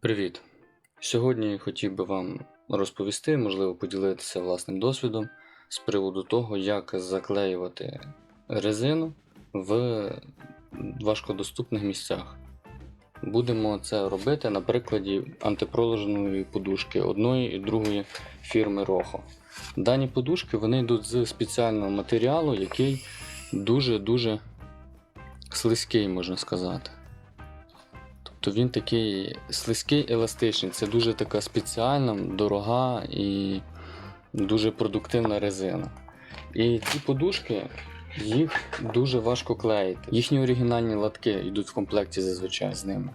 Привіт! Сьогодні хотів би вам розповісти, можливо, поділитися власним досвідом з приводу того, як заклеювати резину в важкодоступних місцях. Будемо це робити на прикладі антипроложеної подушки одної і другої фірми Roho. Дані подушки вони йдуть з спеціального матеріалу, який дуже-дуже слизький, можна сказати. Тобто він такий слизький, еластичний. Це дуже така спеціальна, дорога і дуже продуктивна резина. І ці подушки їх дуже важко клеїти. Їхні оригінальні латки йдуть в комплекті зазвичай з ними.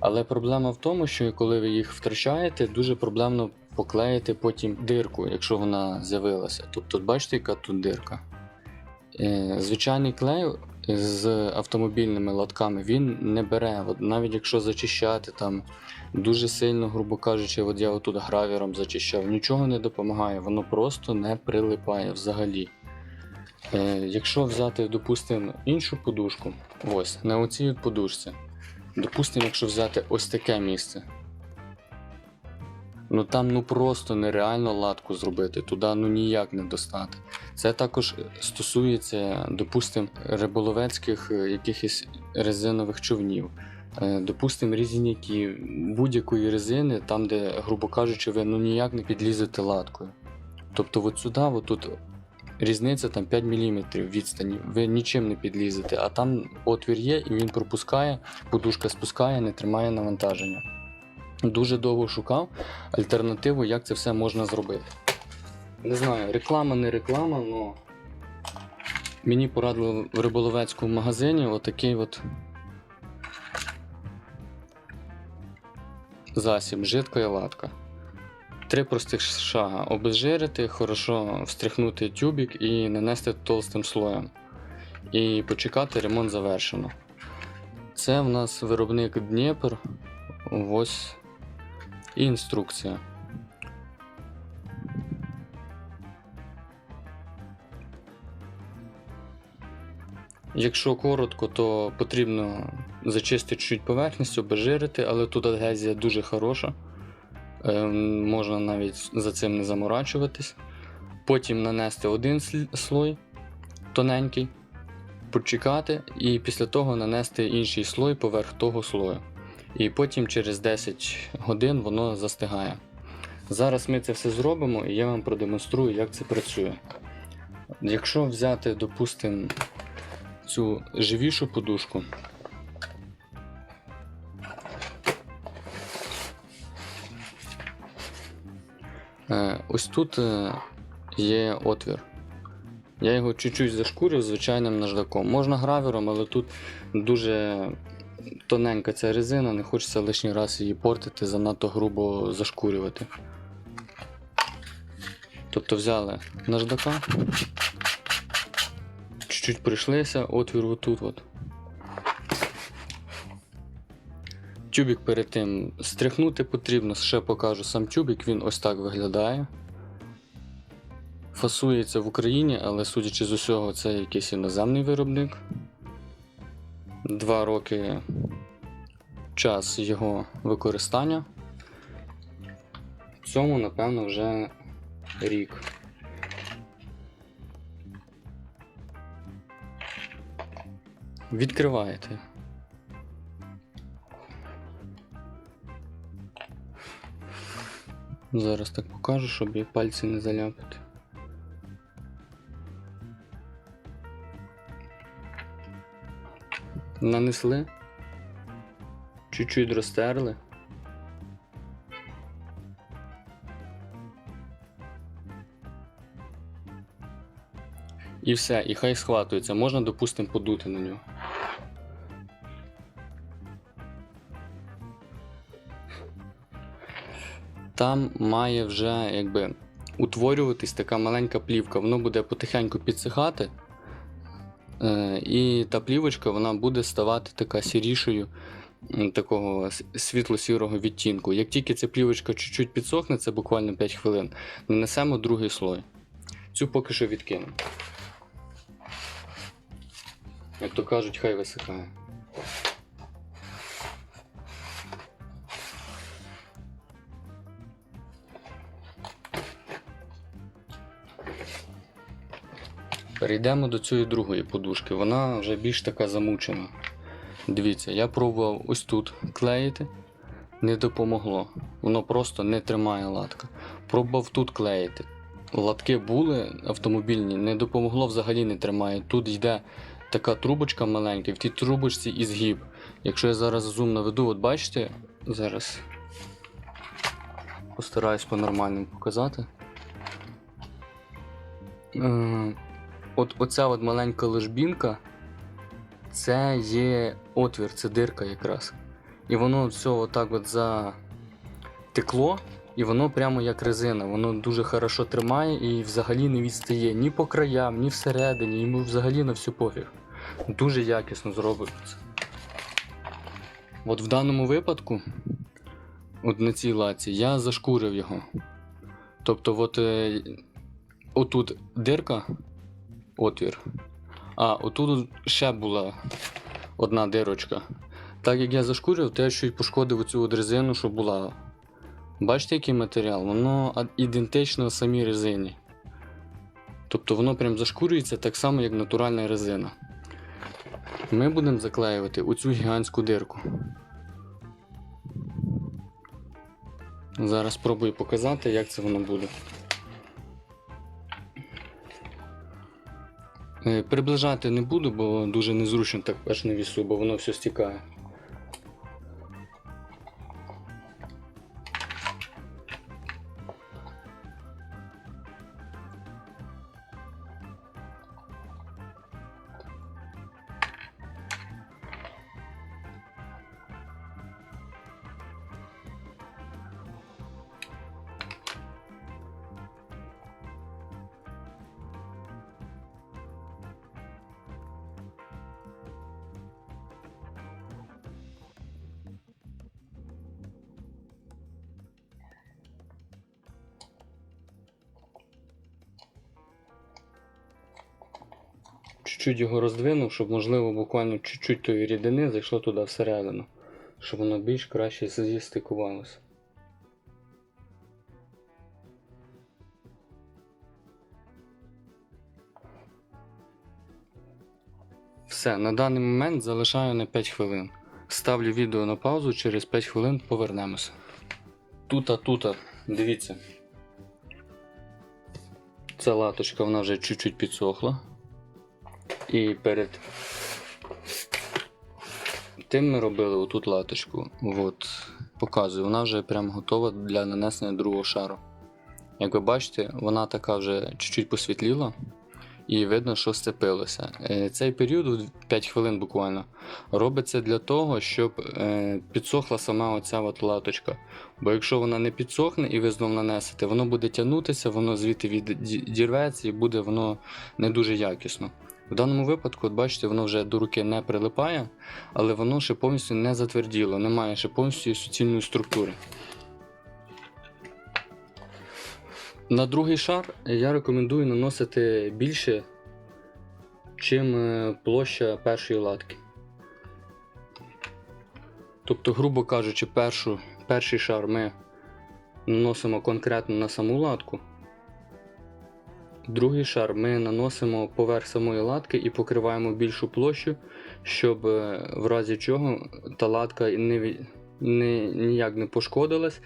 Але проблема в тому, що коли ви їх втрачаєте, дуже проблемно поклеїти потім дирку, якщо вона з'явилася. Тобто, бачите, яка тут дирка. Е, Звичайний клей з автомобільними латками він не бере. От навіть якщо зачищати там дуже сильно, грубо кажучи, от я отут гравіром зачищав, нічого не допомагає, воно просто не прилипає взагалі. Е, якщо взяти, допустимо, іншу подушку, ось на оцій подушці, допустимо, якщо взяти ось таке місце. Ну там ну просто нереально латку зробити, туди ну ніяк не достати. Це також стосується, допустимо, риболовецьких е, якихось резинових човнів, е, допустимо, різіняків, будь-якої резини, там, де, грубо кажучи, ви ну ніяк не підлізете латкою. Тобто, от сюди, от тут різниця там 5 мм відстані, ви нічим не підлізете, а там отвір є і він пропускає, подушка спускає, не тримає навантаження. Дуже довго шукав альтернативу, як це все можна зробити. Не знаю, реклама не реклама, але мені порадили в риболовецькому магазині отакий от засіб, жидка і латка. Три простих шага. Обезжирити, хорошо встряхнути тюбик і нанести толстим слоєм. І почекати ремонт завершено. Це в нас виробник Дніпр. Ось і інструкція. Якщо коротко, то потрібно зачистити чуть поверхність, обезжирити, але тут адгезія дуже хороша. Е, можна навіть за цим не заморачуватись. Потім нанести один слой тоненький, почекати, і після того нанести інший слой поверх того слою. І потім через 10 годин воно застигає. Зараз ми це все зробимо і я вам продемонструю, як це працює. Якщо взяти, допустимо, цю живішу подушку. Е, Ось тут е, є отвір. Я його чуть-чуть зашкурив звичайним наждаком. Можна гравіром, але тут дуже тоненька ця резина, не хочеться лишній раз її портити, занадто грубо зашкурювати. Тобто взяли наждака, чуть-чуть прийшлися, отвір отут. От. Тюбік перед тим стряхнути потрібно, ще покажу сам тюбік, він ось так виглядає. Фасується в Україні, але судячи з усього, це якийсь іноземний виробник. Два роки час його використання. Цьому, напевно, вже рік. Відкриваєте. Зараз так покажу, щоб і пальці не заляпати. Нанесли, чуть-чуть розтерли. І все, і хай схватується. Можна, допустимо, подути на нього. Там має вже якби утворюватись така маленька плівка, воно буде потихеньку підсихати. Е, І та плівочка вона буде ставати така сірішою, такого світло-сірого відтінку. Як тільки ця плівочка чуть-чуть підсохне, це буквально 5 хвилин, нанесемо другий слой. Цю поки що відкинемо. Як то кажуть, хай висихає. Перейдемо до цієї другої подушки. Вона вже більш така замучена. Дивіться, я пробував ось тут клеїти, не допомогло. Воно просто не тримає латка. Пробував тут клеїти. Латки були автомобільні, не допомогло, взагалі не тримає. Тут йде така трубочка маленька, в тій трубочці і згиб. Якщо я зараз зум наведу, от бачите, зараз постараюсь по-нормальному показати. От оця от маленька ложбінка, це є отвір, це дирка якраз. І воно все отак от затекло, і воно прямо як резина. Воно дуже хорошо тримає і взагалі не відстає ні по краям, ні всередині, йому взагалі на всю пофіг. Дуже якісно зроблено це. От в даному випадку, от на цій лаці, я зашкурив його. Тобто, от, е, отут дирка, отвір, а отут ще була одна дирочка. Так як я зашкурив, то я ще й пошкодив от резину, що була. Бачите, який матеріал? Воно ідентично самій резині. Тобто воно прям зашкурюється так само, як натуральна резина. Ми будемо заклеювати оцю гігантську дирку. Зараз спробую показати, як це воно буде. Приближати не буду, бо дуже незручно так аж на вісу, бо воно все стікає. Чуть-чуть його роздвинув, щоб, можливо, буквально чуть-чуть тої рідини зайшло туди всередину, щоб воно більш краще зістикувалося. Все, на даний момент залишаю на 5 хвилин. Ставлю відео на паузу, через 5 хвилин повернемося. Тута, тута, дивіться. Ця латочка вона вже чуть-чуть підсохла. І перед тим ми робили отут латочку. От, показую, вона вже прям готова для нанесення другого шару. Як ви бачите, вона така вже чуть-чуть посвітліла і видно, що сцепилося. Е, Цей період, 5 хвилин буквально, робиться для того, щоб е, підсохла сама оця от латочка. Бо якщо вона не підсохне і ви знов нанесете, воно буде тягнутися, воно звідти відірветься і буде воно не дуже якісно. В даному випадку, от бачите, воно вже до руки не прилипає, але воно ще повністю не затверділо, немає ще повністю суцільної структури. На другий шар я рекомендую наносити більше, чим е, площа першої латки. Тобто, грубо кажучи, першу, перший шар ми наносимо конкретно на саму латку. Другий шар ми наносимо поверх самої латки і покриваємо більшу площу, щоб е, в разі чого та латка не, не, ніяк не пошкодилась.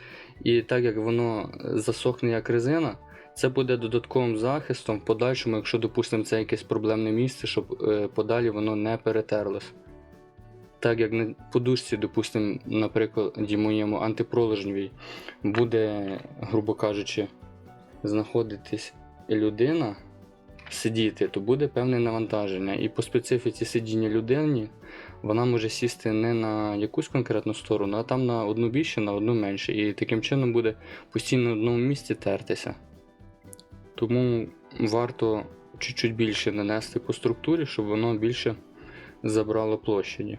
І так як воно засохне як резина, це буде додатковим захистом в подальшому, якщо, допустимо, це якесь проблемне місце, щоб е, подалі воно не перетерлось. Так як на подушці, допустимо, наприклад, моєму антипролежневій буде, грубо кажучи, знаходитись людина сидіти, то буде певне навантаження. І по специфіці сидіння людини вона може сісти не на якусь конкретну сторону, а там на одну більше, на одну менше. І таким чином буде постійно на одному місці тертися. Тому варто чуть-чуть більше нанести по структурі, щоб воно більше забрало площаді.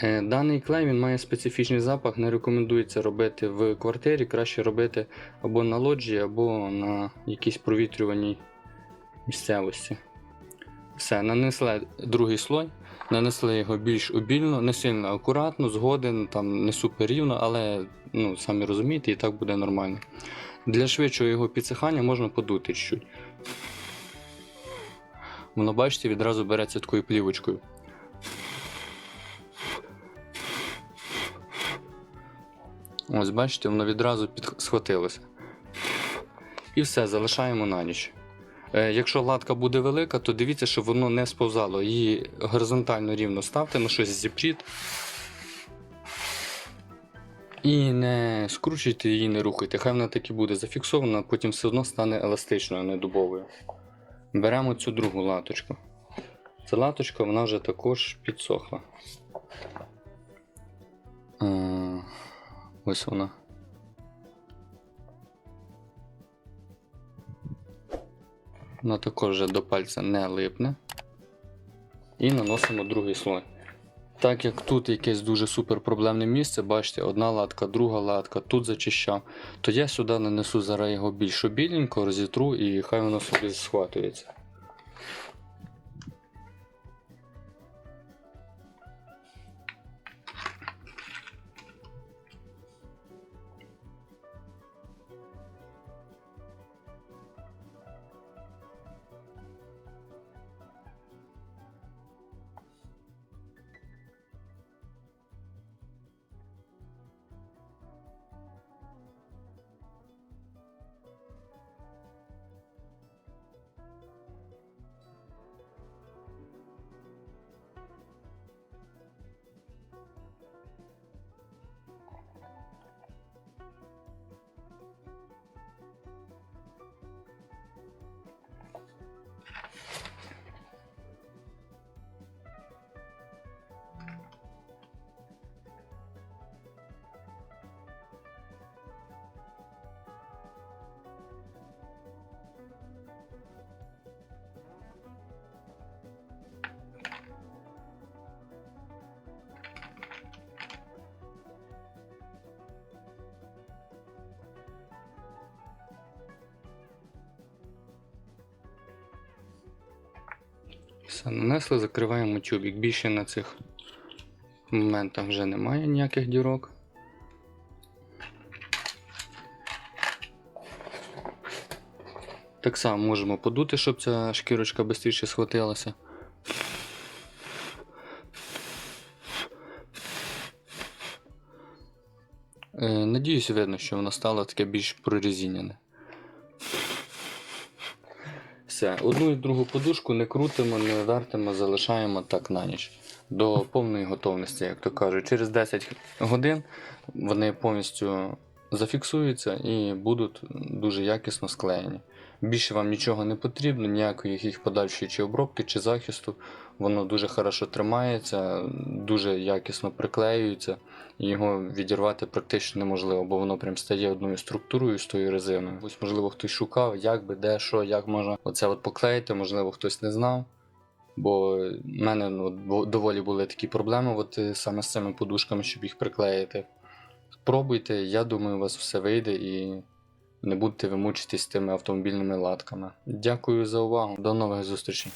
Е, Даний клей він має специфічний запах, не рекомендується робити в квартирі, краще робити або на лоджії, або на якійсь провітрюваній місцевості. Все, нанесли другий слой, нанесли його більш обільно, не сильно акуратно, згоден, там не супер рівно, але ну, самі розумієте, і так буде нормально. Для швидшого його підсихання можна подути чуть-чуть. воно, бачите, відразу береться такою плівочкою. Ось, бачите, воно відразу під... схватилося. І все, залишаємо на ніч. Е, Якщо латка буде велика, то дивіться, щоб воно не сповзало. Її горизонтально рівно ставте на щось зіпріт. І не скручуйте її, не рухайте. Хай вона так і буде зафіксована, потім все одно стане еластичною, не дубовою. Беремо цю другу латочку. Ця латочка вона вже також підсохла. Ось вона. Вона також вже до пальця не липне. І наносимо другий слой. Так як тут якесь дуже супер проблемне місце, бачите, одна латка, друга латка, тут зачищав, то я сюди нанесу зараз його більш біленько, розітру і хай воно собі схватується. Все, нанесли, закриваємо тюбик. Більше на цих моментах вже немає ніяких дірок. Так само можемо подути, щоб ця шкірочка швидше схватилася. Е, Надіюсь, видно, що воно стало таке більш прорізіняне. Все, одну і другу подушку не крутимо, не вертимо, залишаємо так на ніч. До повної готовності, як то кажуть. Через 10 годин вони повністю зафіксуються і будуть дуже якісно склеєні. Більше вам нічого не потрібно, ніякої їх подальшої чи обробки, чи захисту. Воно дуже хорошо тримається, дуже якісно приклеюється, і його відірвати практично неможливо, бо воно прям стає одною структурою з тою резиною. Ось, можливо, хтось шукав, як би, де, що, як можна оце от поклеїти, можливо, хтось не знав. Бо в мене ну, доволі були такі проблеми, от е, саме з цими подушками, щоб їх приклеїти. Пробуйте, я думаю, у вас все вийде і не будете ви мучитись тими автомобільними латками. Дякую за увагу, до нових зустрічей.